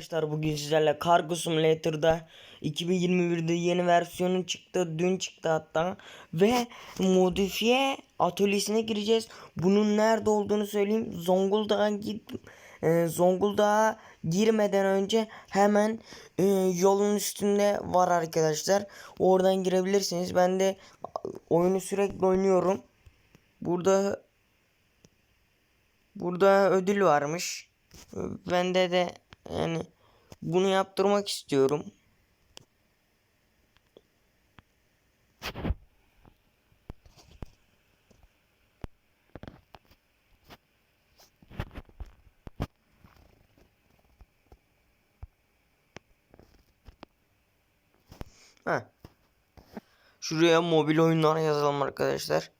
Arkadaşlar bugün sizlerle Cargo Simulator'da 2021'de yeni versiyonu çıktı. Dün çıktı hatta. Ve modifiye atölyesine gireceğiz. Bunun nerede olduğunu söyleyeyim. Zonguldak'a gittim. Ee, Zonguldak'a girmeden önce hemen e, yolun üstünde var arkadaşlar. Oradan girebilirsiniz. Ben de oyunu sürekli oynuyorum. Burada burada ödül varmış. Bende de yani bunu yaptırmak istiyorum. Ha. Şuraya mobil oyunlar yazalım arkadaşlar.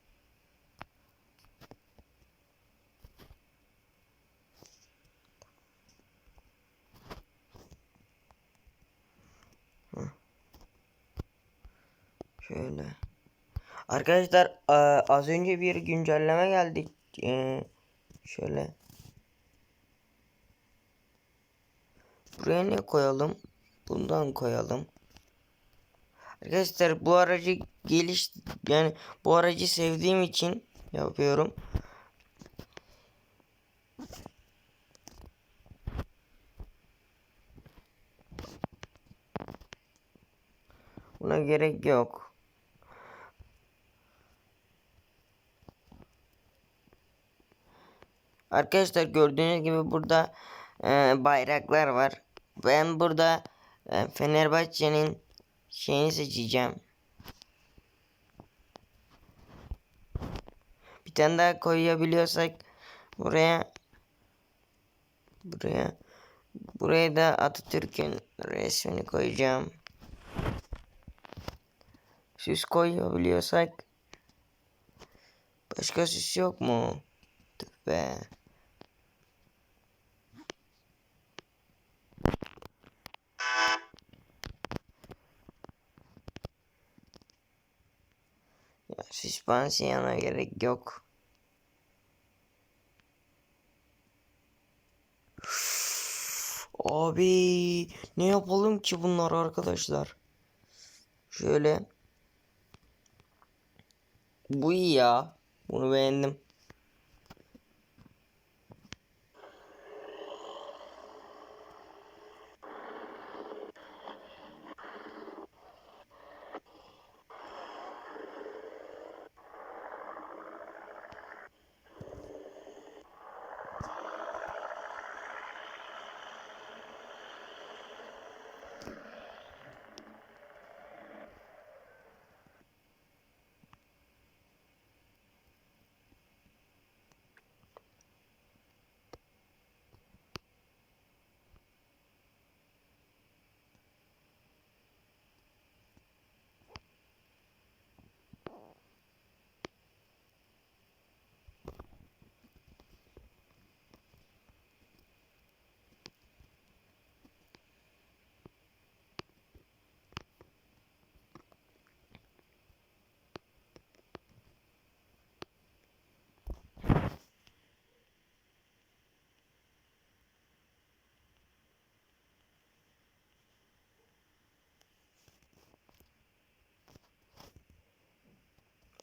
Şöyle. Arkadaşlar e, az önce bir güncelleme geldi. E, şöyle. Buraya ne koyalım? Bundan koyalım. Arkadaşlar bu aracı geliş yani bu aracı sevdiğim için yapıyorum. Buna gerek yok. Arkadaşlar gördüğünüz gibi burada e, bayraklar var. Ben burada e, Fenerbahçe'nin şeyini seçeceğim. Bir tane daha koyabiliyorsak buraya buraya buraya da Atatürk'ün resmini koyacağım. Süs koyabiliyorsak başka süs yok mu? Tüh. Süspansiyona gerek yok. Abi ne yapalım ki bunlar arkadaşlar? Şöyle. Bu iyi ya. Bunu beğendim.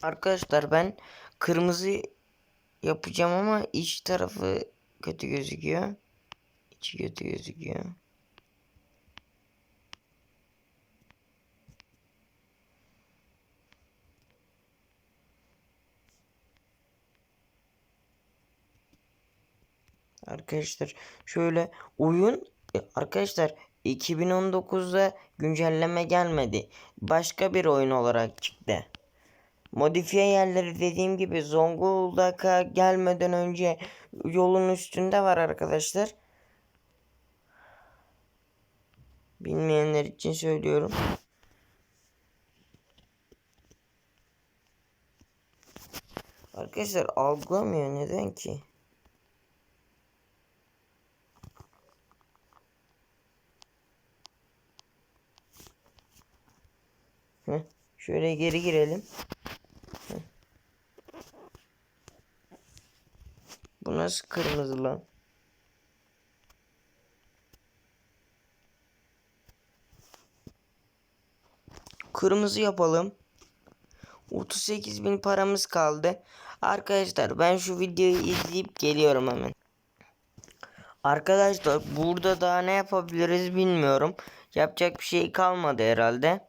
Arkadaşlar ben kırmızı yapacağım ama iç tarafı kötü gözüküyor. İçi kötü gözüküyor. Arkadaşlar şöyle oyun arkadaşlar 2019'da güncelleme gelmedi. Başka bir oyun olarak çıktı. Modifiye yerleri dediğim gibi Zonguldak'a gelmeden önce yolun üstünde var arkadaşlar. Bilmeyenler için söylüyorum. Arkadaşlar algılamıyor neden ki? Heh, şöyle geri girelim. Nasıl kırmızı lan? Kırmızı yapalım. 38 bin paramız kaldı. Arkadaşlar ben şu videoyu izleyip geliyorum hemen. Arkadaşlar burada daha ne yapabiliriz bilmiyorum. Yapacak bir şey kalmadı herhalde.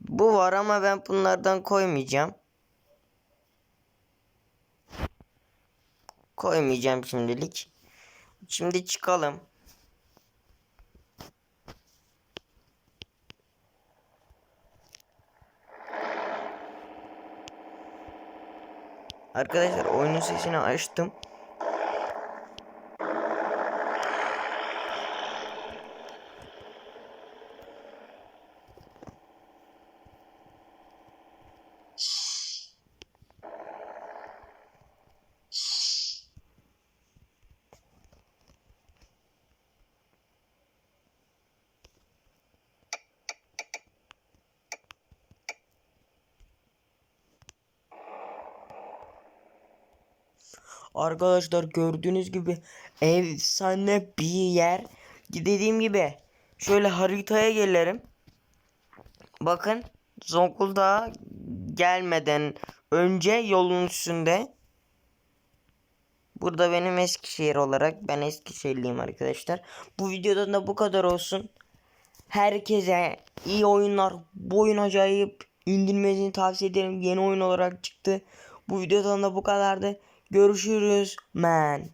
Bu var ama ben bunlardan koymayacağım. Koymayacağım şimdilik. Şimdi çıkalım. Arkadaşlar oyunun sesini açtım. Arkadaşlar gördüğünüz gibi efsane bir yer. Dediğim gibi şöyle haritaya gelelim. Bakın Zonguldak'a gelmeden önce yolun üstünde. Burada benim Eskişehir olarak ben Eskişehirliyim arkadaşlar. Bu videodan da bu kadar olsun. Herkese iyi oyunlar. Bu oyun acayip. İndirmenizi tavsiye ederim. Yeni oyun olarak çıktı. Bu videodan da bu kadardı. Görüşürüz man.